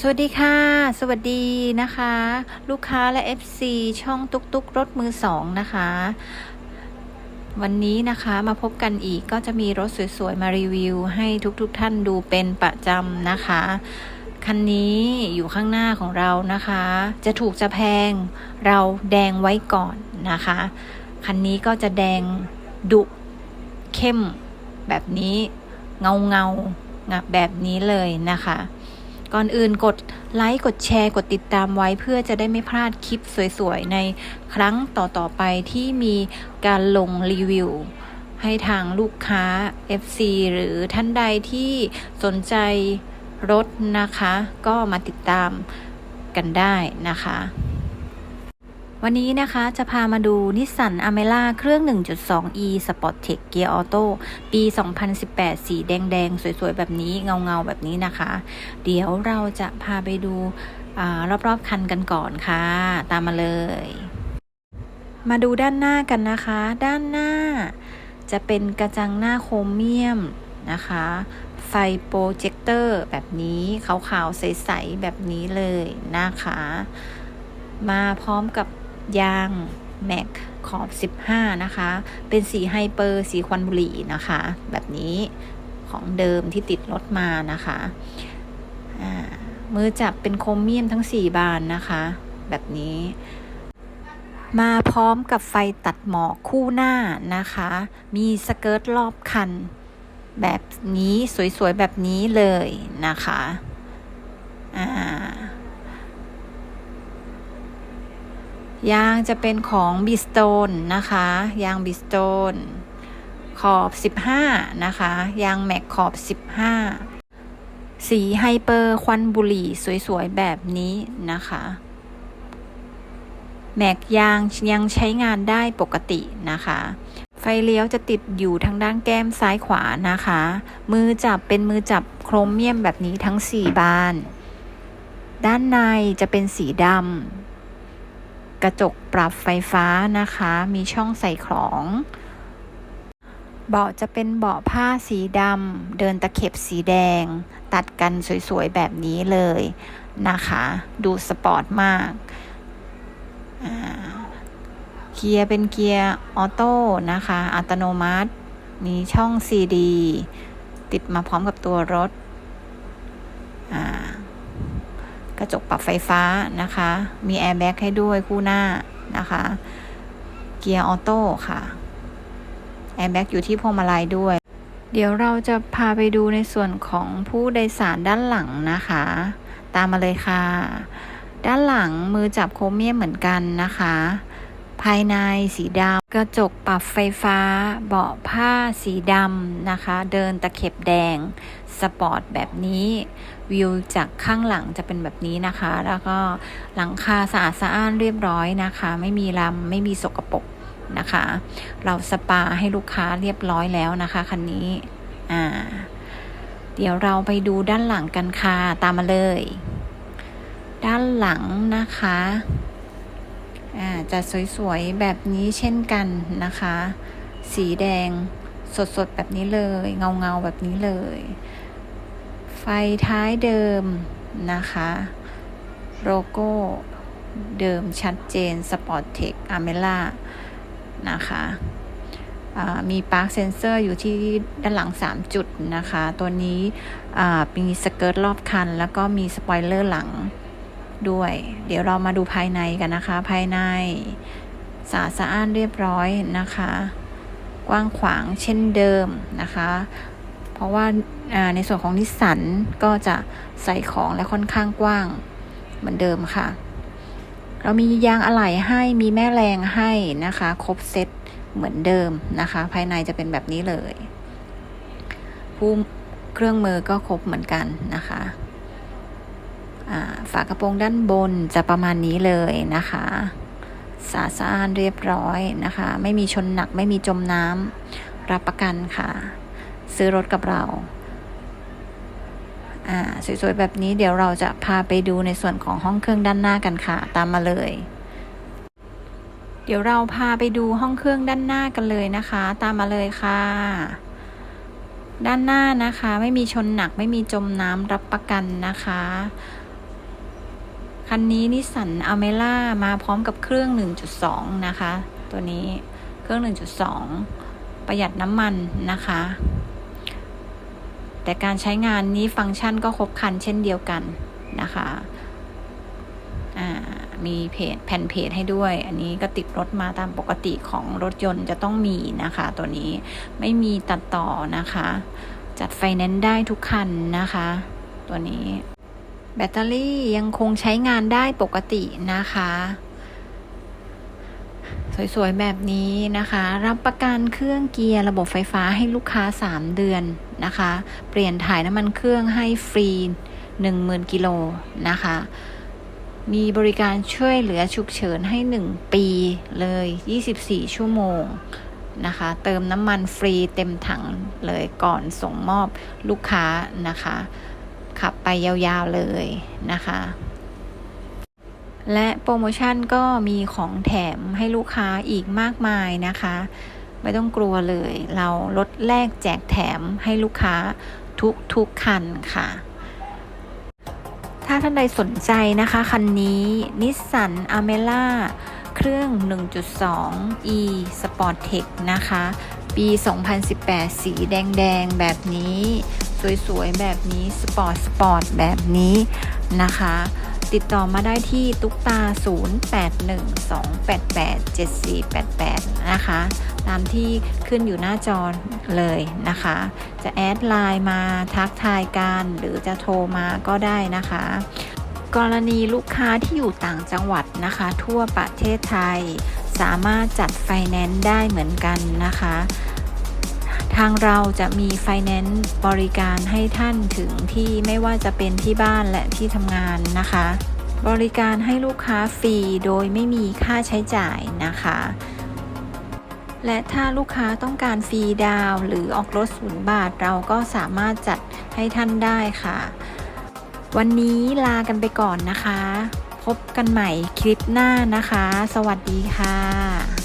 สวัสดีค่ะ สวัสดีนะคะ ลูกค้าและ FC ช่องตุกตุกรถมือสองนะคะ วันนี้นะคะมาพบกันอีกก็จะมีรถสวยๆ มารีวิว ให้ทุกๆทท่านดูเป็นประจำนะคะ คันนี้อยู่ข้างหน้าของเรานะคะ จะถูกจะแพงเราแดงไว้ก่อนนะคะ คันนี้ก็จะแดงดุเข้มแบบนี้เงาเงาแบบนี้เลยนะคะ ก่อนอื่นกดไลค์กดแชร์กดติดตามไว้เพื่อจะได้ไม่พลาดคลิปสวยๆ ในครั้งต่อๆไปที่มีการลงรีวิว ให้ทางลูกค้า FC หรือท่านใดที่สนใจรถนะคะ ก็มาติดตามกันได้นะคะ วันนี้นะคะจะพามาดูนิสสันอเมล่าเครื่อง 1.2e Sportec Gear Auto ปี 2018 สีแดง ๆ สวย ๆ แบบนี้เงา ๆ แบบนี้นะคะ เดี๋ยวเราจะพาไปดูรอบ ๆ คันกันก่อนค่ะ ตามมาเลย มาดูด้านหน้ากันนะคะ ด้านหน้าจะเป็นกระจังหน้าโครเมียมนะคะ ไฟโปรเจคเตอร์แบบนี้ขาวๆใส ๆ แบบนี้เลยนะคะมาพร้อมกับ ยางแม็กขอบ 15 นะคะ เป็นสีไฮเปอร์ สีควันบุหรี่นะคะ แบบนี้ของเดิมที่ติดรถมานะคะมือจับเป็นโครเมียมทั้ง 4 บานนะคะ แบบนี้ มาพร้อมกับไฟตัดหมอกคู่หน้านะคะ มีสเกิร์ตรอบคัน แบบนี้สวยๆ แบบนี้เลยนะคะ อ่า ยางจะเป็นของบิสโตนนะคะ ยางบิสโตนขอบ 15 นะคะ ยางแม็กขอบ 15 สีไฮเปอร์ควันบุหรี่สวยๆ แบบนี้นะคะ แม็กยางยังใช้งานได้ปกตินะคะ ไฟเลี้ยวจะติดอยู่ทางด้านแก้มซ้ายขวานะคะ มือจับเป็นมือจับโครเมียมแบบนี้ทั้ง 4 บาน ด้านในจะเป็นสีดำ กระจกปรับไฟฟ้านะคะ มีช่องใส่ของ เบาะจะเป็นเบาะผ้าสีดำเดินตะเข็บสีแดง ตัดกันสวยๆแบบนี้เลยนะคะ ดูสปอร์ตมากเกียร์เป็นเกียร์ออโต้นะคะ อัตโนมัติ มีช่อง CD ติดมาพร้อมกับตัวรถ อ่า กระจกปรับไฟฟ้านะคะ มีแอร์แบ็กให้ด้วยคู่หน้านะคะ เกียร์ออโต้ค่ะ แอร์แบ็กอยู่ที่พวงมาลัยด้วย เดี๋ยวเราจะพาไปดูในส่วนของผู้โดยสารด้านหลังนะคะ ตามมาเลยค่ะ ด้านหลังมือจับโครเมียมเหมือนกันนะคะ ภายในสีดำกระจกปรับไฟฟ้า เบาะผ้าสีดำนะคะ เดินตะเข็บแดง สปอร์ตแบบนี้ วิวจากข้างหลังจะเป็นแบบนี้นะคะ แล้วก็หลังคาสะอาดสะอ้านเรียบร้อยนะคะ ไม่มีลำไม่มีสกปรกนะคะ เราสปาให้ลูกค้าเรียบร้อยแล้วนะคะคันนี้อ่าเดี๋ยวเราไปดูด้านหลังกันค่ะ ตามมาเลย ด้านหลังนะคะ จะสวยๆ แบบนี้เช่นกันนะคะ สีแดงสดๆ แบบนี้เลย เงาๆ แบบนี้เลย ไฟท้ายเดิมนะคะ โลโก้เดิมชัดเจน Sportec a m e l a นะคะมีปาร์คเซนเซอร์อยู่ที่ด้านหลัง 3 จุดนะคะ ตัวนี้มีสเกิร์ตรอบคัน แล้วก็มีสปอยเลอร์หลัง ด้วย เดี๋ยวเรามาดูภายในกันนะคะ ภายในสะอาดสะอ้านเรียบร้อยนะคะ กว้างขวางเช่นเดิมนะคะ เพราะว่าในส่วนของนิสสันก็จะใส่ของและค่อนข้างกว้างเหมือนเดิมค่ะ เรามียางอะไหล่ให้มีแม่แรงให้นะคะ ครบเซตเหมือนเดิมนะคะ ภายในจะเป็นแบบนี้เลยผู้เครื่องมือก็ครบเหมือนกันนะคะ ฝากระโปรงด้านบนจะประมาณนี้เลยนะคะสะอาดเรียบร้อยนะคะ ไม่มีชนหนักไม่มีจมน้ำรับประกันค่ะ ซื้อรถกับเราอ่าสวยๆแบบนี้เดี๋ยวเราจะพาไปดูในส่วนของห้องเครื่องด้านหน้ากันค่ะ ตามมาเลย เดี๋ยวเราพาไปดูห้องเครื่องด้านหน้ากันเลยนะคะ ตามมาเลยค่ะ ด้านหน้านะคะ ไม่มีชนหนักไม่มีจมน้ำรับประกันนะคะ คันนี้นิสสันอเมล่ามาพร้อมกับเครื่อง 1.2 นะคะ ตัวนี้เครื่อง 1.2 ประหยัดน้ำมันนะคะ แต่การใช้งานนี้ฟังก์ชันก็ครบคันเช่นเดียวกันนะคะมีเพจแผ่นเพจให้ด้วย อันนี้ก็ติดรถมาตามปกติของรถยนต์จะต้องมีนะคะ ตัวนี้ไม่มีตัดต่อนะคะ จัดไฟแนนซ์ได้ทุกคันนะคะ ตัวนี้ แบตเตอรี่ยังคงใช้งานได้ปกตินะคะ สวยๆ แบบนี้นะคะ รับประกันเครื่องเกียร์ระบบไฟฟ้าให้ลูกค้า 3 เดือนนะคะ เปลี่ยนถ่ายน้ำมันเครื่องให้ฟรี 10,000 กิโลนะคะ มีบริการช่วยเหลือฉุกเฉินให้ 1 ปีเลย 24 ชั่วโมงนะคะ เติมน้ำมันฟรีเต็มถังเลยก่อนส่งมอบลูกค้านะคะ ขับไปยาวๆเลยนะคะ และโปรโมชั่นก็มีของแถมให้ลูกค้าอีกมากมายนะคะ ไม่ต้องกลัวเลย เราลดแลกแจกแถมให้ลูกค้าทุกทุกคันค่ะถ้าท่านใดสนใจนะคะ คันนี้นิสสันอเมล่าเครื่อง 1.2 e Sportec นะคะ ปี 2018 สีแดง ๆ แบบนี้ สวยๆ แบบนี้ สปอร์ตสปอร์ตแบบนี้นะคะ ติดต่อมาได้ที่ตุ๊กตา 0812887488 นะคะ ตามที่ขึ้นอยู่หน้าจอเลยนะคะ จะแอดไลน์มาทักทายกันหรือจะโทรมาก็ได้นะคะกรณีลูกค้าที่อยู่ต่างจังหวัดนะคะ ทั่วประเทศไทย สามารถจัดไฟแนนซ์ได้เหมือนกันนะคะ ทางเราจะมีไฟแนนซ์บริการให้ท่านถึงที่ไม่ว่าจะเป็นที่บ้านและที่ทำงานนะคะ บริการให้ลูกค้าฟรีโดยไม่มีค่าใช้จ่ายนะคะ และถ้าลูกค้าต้องการฟรีดาวหรือออกรถศูนย์บาทเราก็สามารถจัดให้ท่านได้ค่ะ วันนี้ลากันไปก่อนนะคะ พบกันใหม่คลิปหน้านะคะ สวัสดีค่ะ